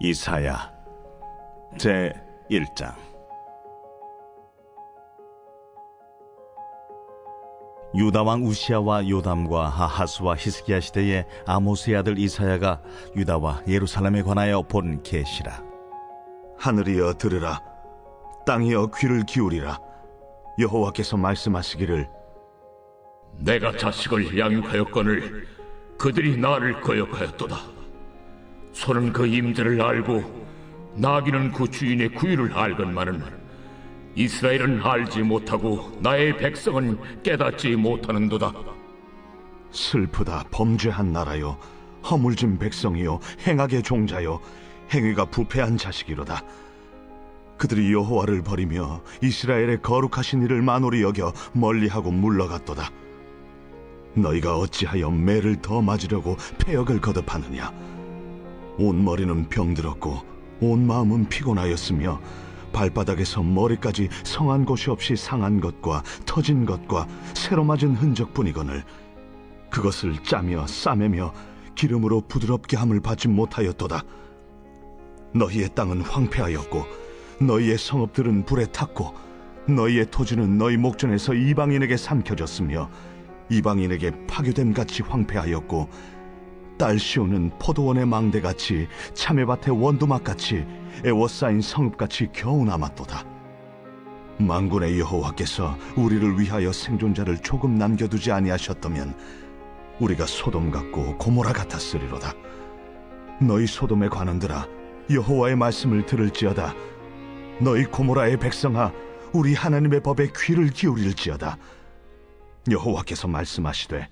이사야 제 1장. 유다 왕 우시아와 요담과 하하스와 히스기야 시대에 아모스의 아들 이사야가 유다와 예루살렘에 관하여 본 계시라. 하늘이여 들으라. 땅이여 귀를 기울이라. 여호와께서 말씀하시기를 내가 자식을 양육하였거늘 그들이 나를 거역하였도다. 소는 그 임대를 알고 나귀는 그 주인의 구유를 알건만은 이스라엘은 알지 못하고 나의 백성은 깨닫지 못하는도다. 슬프다 범죄한 나라요 허물진 백성이요 행악의 종자요 행위가 부패한 자식이로다. 그들이 여호와를 버리며 이스라엘의 거룩하신 이를 만홀히 여겨 멀리하고 물러갔도다. 너희가 어찌하여 매를 더 맞으려고 폐역을 거듭하느냐 온 머리는 병들었고 온 마음은 피곤하였으며 발바닥에서 머리까지 성한 곳이 없이 상한 것과 터진 것과 새로 맞은 흔적뿐이거늘 그것을 짜며 싸매며 기름으로 부드럽게 함을 받지 못하였도다. 너희의 땅은 황폐하였고 너희의 성읍들은 불에 탔고 너희의 토지는 너희 목전에서 이방인에게 삼켜졌으며 이방인에게 파괴됨 같이 황폐하였고 딸 시오는 포도원의 망대같이 참외밭의 원두막같이 애워싸인 성읍같이 겨우 남았도다. 만군의 여호와께서 우리를 위하여 생존자를 조금 남겨두지 아니하셨다면 우리가 소돔 같고 고모라 같았으리로다. 너희 소돔의 관원들아 여호와의 말씀을 들을지어다. 너희 고모라의 백성아 우리 하나님의 법에 귀를 기울일지어다. 여호와께서 말씀하시되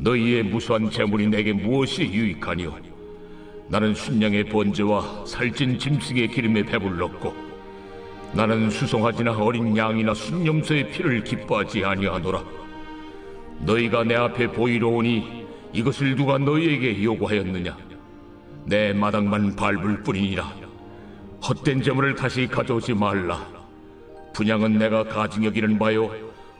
너희의 무수한 재물이 내게 무엇이 유익하니요? 나는 순양의 번제와 살찐 짐승의 기름에 배불렀고 나는 수송아지나 어린 양이나 순염소의 피를 기뻐하지 아니하노라. 너희가 내 앞에 보이러 오니 이것을 누가 너희에게 요구하였느냐? 내 마당만 밟을 뿐이니라. 헛된 재물을 다시 가져오지 말라. 분양은 내가 가증 여기는 바요.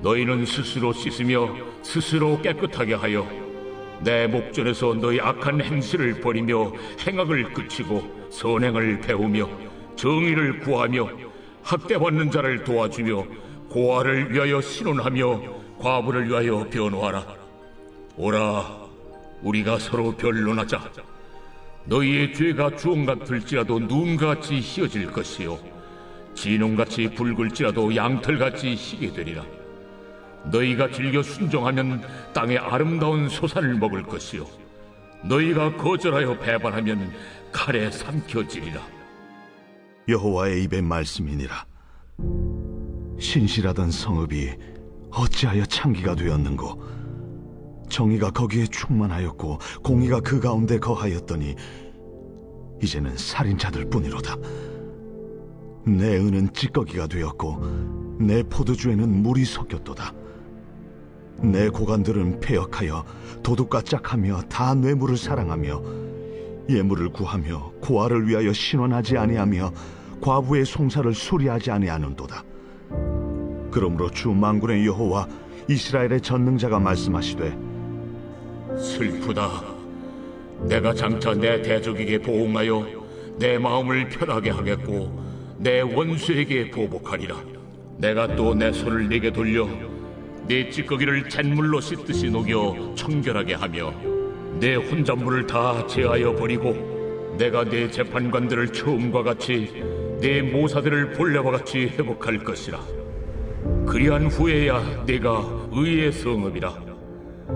너희는 스스로 씻으며 스스로 깨끗하게 하여 내 목전에서 너희 악한 행실을 버리며 행악을 그치고 선행을 배우며 정의를 구하며 학대받는 자를 도와주며 고아를 위하여 신원하며 과부를 위하여 변호하라. 오라, 우리가 서로 변론하자. 너희의 죄가 주홍 같을지라도 눈같이 희어질 것이요 진홍같이 붉을지라도 양털같이 희게 되리라. 너희가 즐겨 순종하면 땅의 아름다운 소산을 먹을 것이요 너희가 거절하여 배반하면 칼에 삼켜지리라 여호와의 입의 말씀이니라. 신실하던 성읍이 어찌하여 창기가 되었는고? 정의가 거기에 충만하였고 공의가 그 가운데 거하였더니 이제는 살인자들 뿐이로다. 내 은은 찌꺼기가 되었고 내 포도주에는 물이 섞였도다. 내 고관들은 폐역하여 도둑과 짝하며 다 뇌물을 사랑하며 예물을 구하며 고아를 위하여 신원하지 아니하며 과부의 송사를 수리하지 아니하는도다. 그러므로 주 만군의 여호와 이스라엘의 전능자가 말씀하시되 슬프다 내가 장차 내 대적에게 보응하여 내 마음을 편하게 하겠고 내 원수에게 보복하리라 내가 또 내 손을 네게 돌려 내 찌꺼기를 잿물로 씻듯이 녹여 청결하게 하며 내 혼잣물을 다 제하여 버리고 내가 내 재판관들을 처음과 같이 내 모사들을 본래와 같이 회복할 것이라. 그리한 후에야 내가 의의 성읍이라.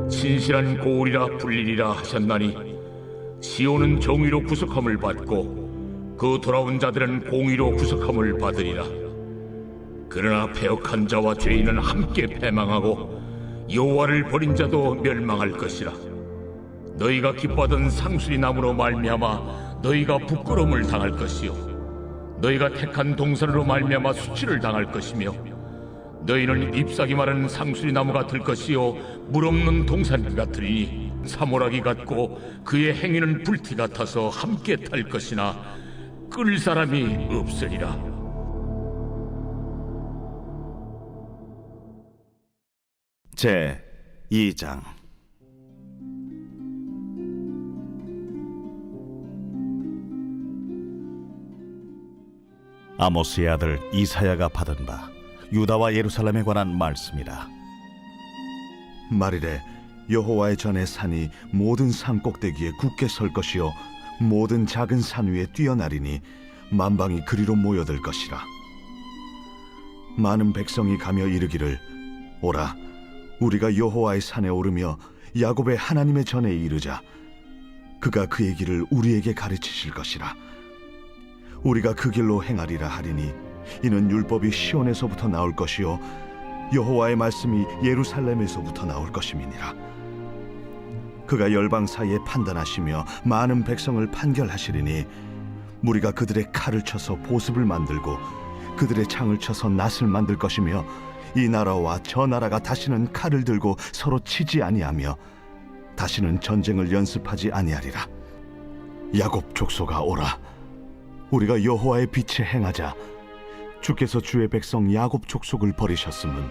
신실한 고울이라 불리리라 하셨나니 시온은 정의로 구속함을 받고 그 돌아온 자들은 공의로 구속함을 받으리라 그러나 패역한 자와 죄인은 함께 패망하고 여호와를 버린 자도 멸망할 것이라. 너희가 기뻐하던 상수리 나무로 말미암아 너희가 부끄러움을 당할 것이요 너희가 택한 동산으로 말미암아 수치를 당할 것이며 너희는 잎사귀 마른 상수리 나무가 될 것이요 물 없는 동산기 같으니 사모라기 같고 그의 행위는 불티 같아서 함께 탈 것이나 끌 사람이 없으리라 제 2장. 아모스의 아들 이사야가 받은 바 유다와 예루살렘에 관한 말씀이라. 말이래 여호와의 전에 산이 모든 산 꼭대기에 굳게 설 것이요 모든 작은 산 위에 뛰어나리니 만방이 그리로 모여들 것이라. 많은 백성이 가며 이르기를 오라 우리가 여호와의 산에 오르며 야곱의 하나님의 전에 이르자 그가 그의 길을 우리에게 가르치실 것이라 우리가 그 길로 행하리라 하리니 이는 율법이 시온에서부터 나올 것이요 여호와의 말씀이 예루살렘에서부터 나올 것임이니라. 그가 열방 사이에 판단하시며 많은 백성을 판결하시리니 무리가 그들의 칼을 쳐서 보습을 만들고 그들의 창을 쳐서 낫을 만들 것이며 이 나라와 저 나라가 다시는 칼을 들고 서로 치지 아니하며 다시는 전쟁을 연습하지 아니하리라. 야곱 족소가 오라. 우리가 여호와의 빛에 행하자. 주께서 주의 백성 야곱 족속을 버리셨음은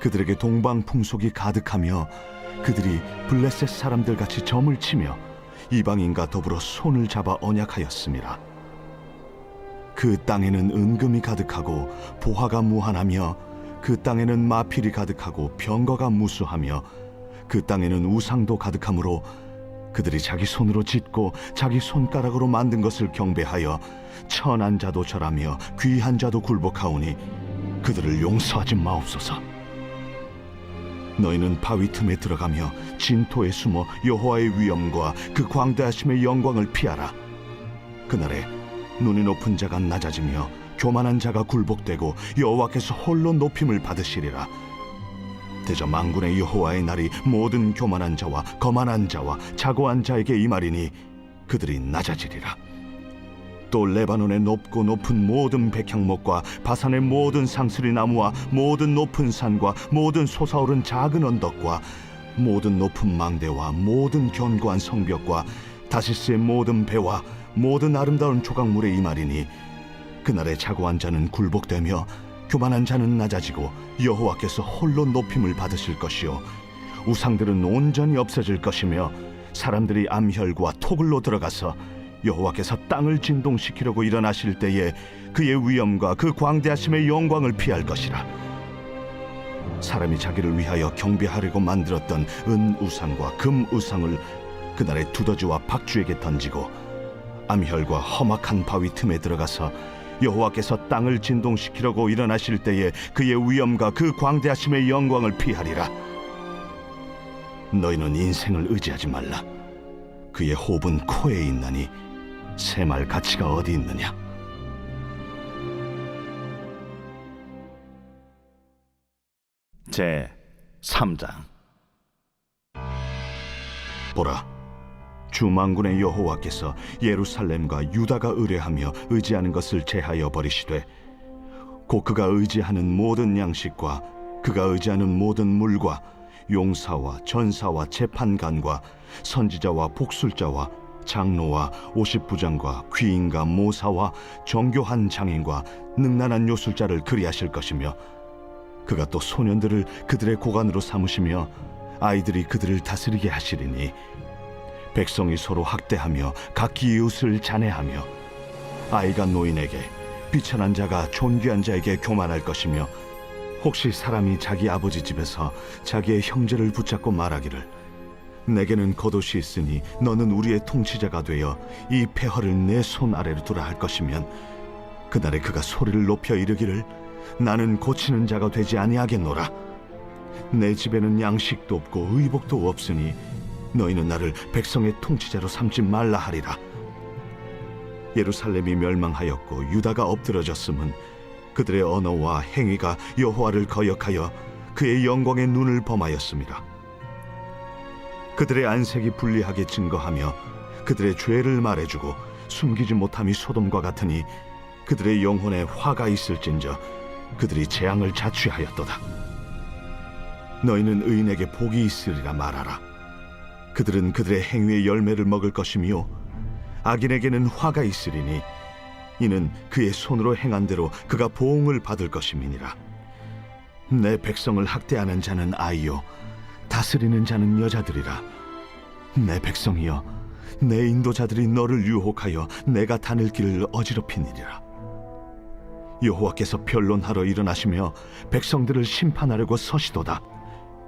그들에게 동방 풍속이 가득하며 그들이 블레셋 사람들 같이 점을 치며 이방인과 더불어 손을 잡아 언약하였습니다. 그 땅에는 은금이 가득하고 보화가 무한하며 그 땅에는 마필이 가득하고 병거가 무수하며 그 땅에는 우상도 가득하므로 그들이 자기 손으로 짓고 자기 손가락으로 만든 것을 경배하여 천한 자도 절하며 귀한 자도 굴복하오니 그들을 용서하지 마옵소서. 너희는 바위 틈에 들어가며 진토에 숨어 여호와의 위엄과 그 광대하심의 영광을 피하라. 그날에 눈이 높은 자가 낮아지며 교만한 자가 굴복되고 여호와께서 홀로 높임을 받으시리라. 대저 만군의 여호와의 날이 모든 교만한 자와 거만한 자와 자고한 자에게 임하리니 그들이 낮아지리라. 또 레바논의 높고 높은 모든 백향목과 바산의 모든 상스리 나무와 모든 높은 산과 모든 솟아오른 작은 언덕과 모든 높은 망대와 모든 견고한 성벽과 다시스의 모든 배와 모든 아름다운 조각물의 이 말이니 그날에 자고한 자는 굴복되며 교만한 자는 낮아지고 여호와께서 홀로 높임을 받으실 것이요. 우상들은 온전히 없어질 것이며 사람들이 암혈과 토굴로 들어가서 여호와께서 땅을 진동시키려고 일어나실 때에 그의 위엄과 그 광대하심의 영광을 피할 것이라. 사람이 자기를 위하여 경배하려고 만들었던 은 우상과 금 우상을 그날에 두더지와 박쥐에게 던지고 암혈과 험악한 바위 틈에 들어가서 여호와께서 땅을 진동시키려고 일어나실 때에 그의 위엄과 그 광대하심의 영광을 피하리라. 너희는 인생을 의지하지 말라. 그의 호흡은 코에 있나니 새말 가치가 어디 있느냐? 제 3장 보라, 주만군의 여호와께서 예루살렘과 유다가 의뢰하며 의지하는 것을 제하여 버리시되 곧 그가 의지하는 모든 양식과 그가 의지하는 모든 물과 용사와 전사와 재판관과 선지자와 복술자와 장로와 오십부장과 귀인과 모사와 정교한 장인과 능란한 요술자를 그리하실 것이며 그가 또 소년들을 그들의 고관으로 삼으시며 아이들이 그들을 다스리게 하시리니 백성이 서로 학대하며 각기 이웃을 잔해하며 아이가 노인에게 비천한 자가 존귀한 자에게 교만할 것이며 혹시 사람이 자기 아버지 집에서 자기의 형제를 붙잡고 말하기를 내게는 겉옷이 있으니 너는 우리의 통치자가 되어 이 폐허를 내 손 아래로 두라 할 것이면 그날에 그가 소리를 높여 이르기를 나는 고치는 자가 되지 아니하겠노라. 내 집에는 양식도 없고 의복도 없으니 너희는 나를 백성의 통치자로 삼지 말라 하리라 예루살렘이 멸망하였고 유다가 엎드러졌음은 그들의 언어와 행위가 여호와를 거역하여 그의 영광의 눈을 범하였습니다. 그들의 안색이 불리하게 증거하며 그들의 죄를 말해주고 숨기지 못함이 소돔과 같으니 그들의 영혼에 화가 있을진저 그들이 재앙을 자취하였도다. 너희는 의인에게 복이 있으리라 말하라. 그들은 그들의 행위의 열매를 먹을 것이며 악인에게는 화가 있으리니 이는 그의 손으로 행한 대로 그가 보응을 받을 것임이니라. 내 백성을 학대하는 자는 아이요 다스리는 자는 여자들이라. 내 백성이여 내 인도자들이 너를 유혹하여 내가 다닐 길을 어지럽히니라. 여호와께서 변론하러 일어나시며 백성들을 심판하려고 서시도다.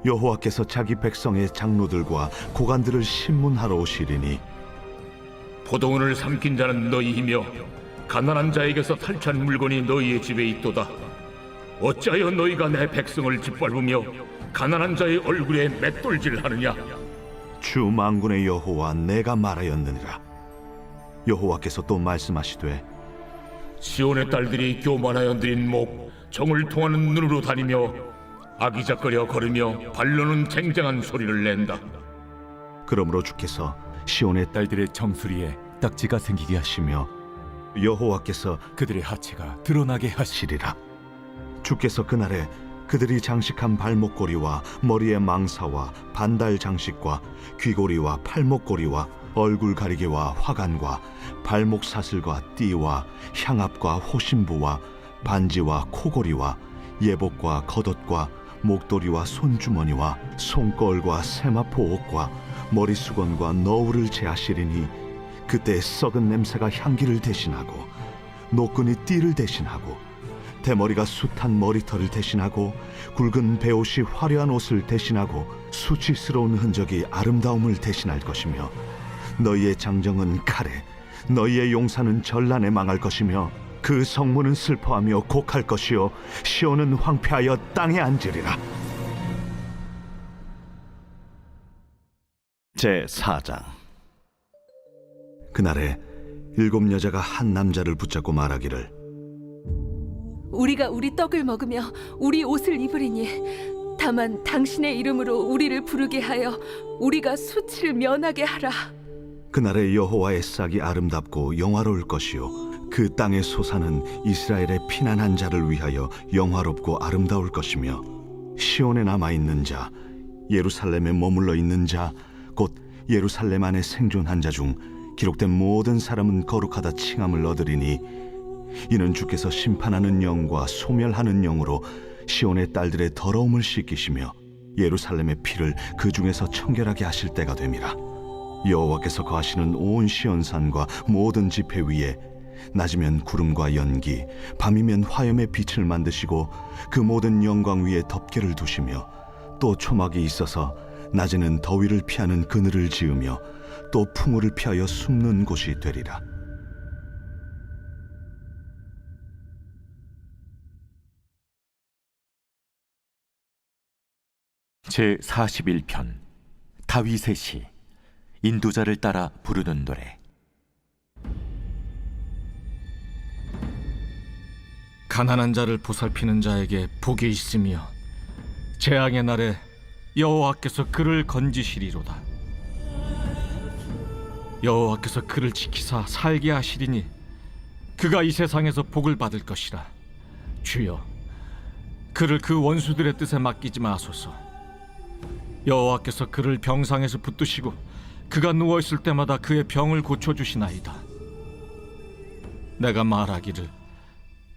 여호와께서 자기 백성의 장로들과 고관들을 신문하러 오시리니 포도원을 삼킨 자는 너희이며 가난한 자에게서 탈취한 물건이 너희의 집에 있도다. 어찌하여 너희가 내 백성을 짓밟으며 가난한 자의 얼굴에 맷돌질하느냐? 주 만군의 여호와 내가 말하였느니라. 여호와께서 또 말씀하시되 시온의 딸들이 교만하여 드린 목, 정을 통하는 눈으로 다니며 아기작거려 걸으며 발로는 쟁쟁한 소리를 낸다. 그러므로 주께서 시온의 딸들의 정수리에 딱지가 생기게 하시 딸이시며 여호와께서 그들의 하체가 드러나게 하시 하시리라. 주께서 그날에 그들이 장식한 발목고리와 머리의 망사와 반달 장식과 귀고리와 팔목고리와 얼굴 가리개와 화관과 발목 사슬과 띠와 향압과 호심부와 반지와 코고리와 예복과 겉옷과 목도리와 손주머니와 손걸과 세마포 옷과 머리수건과 너울을 제하시리니 그때 썩은 냄새가 향기를 대신하고 노끈이 띠를 대신하고 대머리가 숱한 머리털을 대신하고 굵은 베옷이 화려한 옷을 대신하고 수치스러운 흔적이 아름다움을 대신할 것이며 너희의 장정은 칼에 너희의 용사는 전란에 망할 것이며 그 성문은 슬퍼하며 곡할 것이요 시온은 황폐하여 땅에 앉으리라 제 4장 그날에 일곱 여자가 한 남자를 붙잡고 말하기를 우리가 우리 떡을 먹으며 우리 옷을 입으리니 다만 당신의 이름으로 우리를 부르게 하여 우리가 수치를 면하게 하라. 그날에 여호와의 싹이 아름답고 영화로울 것이요 그 땅의 소사는 이스라엘의 피난한 자를 위하여 영화롭고 아름다울 것이며 시온에 남아 있는 자 예루살렘에 머물러 있는 자 곧 예루살렘 안에 생존한 자 중 기록된 모든 사람은 거룩하다 칭함을 얻으리니 이는 주께서 심판하는 영과 소멸하는 영으로 시온의 딸들의 더러움을 씻기시며 예루살렘의 피를 그 중에서 청결하게 하실 때가 됨이라. 여호와께서 거하시는 온 시온산과 모든 지폐 위에 낮이면 구름과 연기 밤이면 화염의 빛을 만드시고 그 모든 영광 위에 덮개를 두시며 또 초막이 있어서 낮에는 더위를 피하는 그늘을 지으며 또 풍우를 피하여 숨는 곳이 되리라. 제 41편 다윗의 시 인도자를 따라 부르는 노래 가난한 자를 보살피는 자에게 복이 있으며 재앙의 날에 여호와께서 그를 건지시리로다. 여호와께서 그를 지키사 살게 하시리니 그가 이 세상에서 복을 받을 것이라. 주여, 그를 그 원수들의 뜻에 맡기지 마소서. 여호와께서 그를 병상에서 붙드시고 그가 누워 있을 때마다 그의 병을 고쳐 주시나이다. 내가 말하기를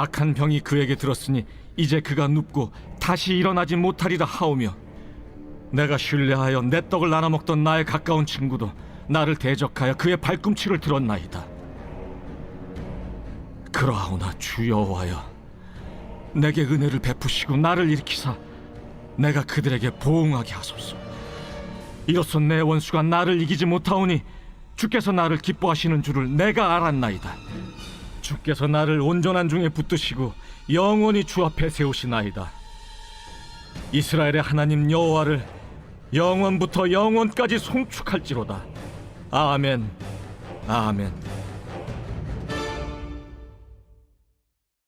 악한 병이 그에게 들었으니 이제 그가 눕고 다시 일어나지 못하리라 하오며 내가 신뢰하여 내 떡을 나눠 먹던 나의 가까운 친구도 나를 대적하여 그의 발꿈치를 들었나이다. 그러하오나 주 여호와여 내게 은혜를 베푸시고 나를 일으키사 내가 그들에게 보응하게 하소서. 이로써 내 원수가 나를 이기지 못하오니 주께서 나를 기뻐하시는 줄을 내가 알았나이다. 주께서 나를 온전한 중에 붙드시고 영원히 주 앞에 세우시나이다. 이스라엘의 하나님 여호와를 영원부터 영원까지 송축할지로다. 아멘. 아멘.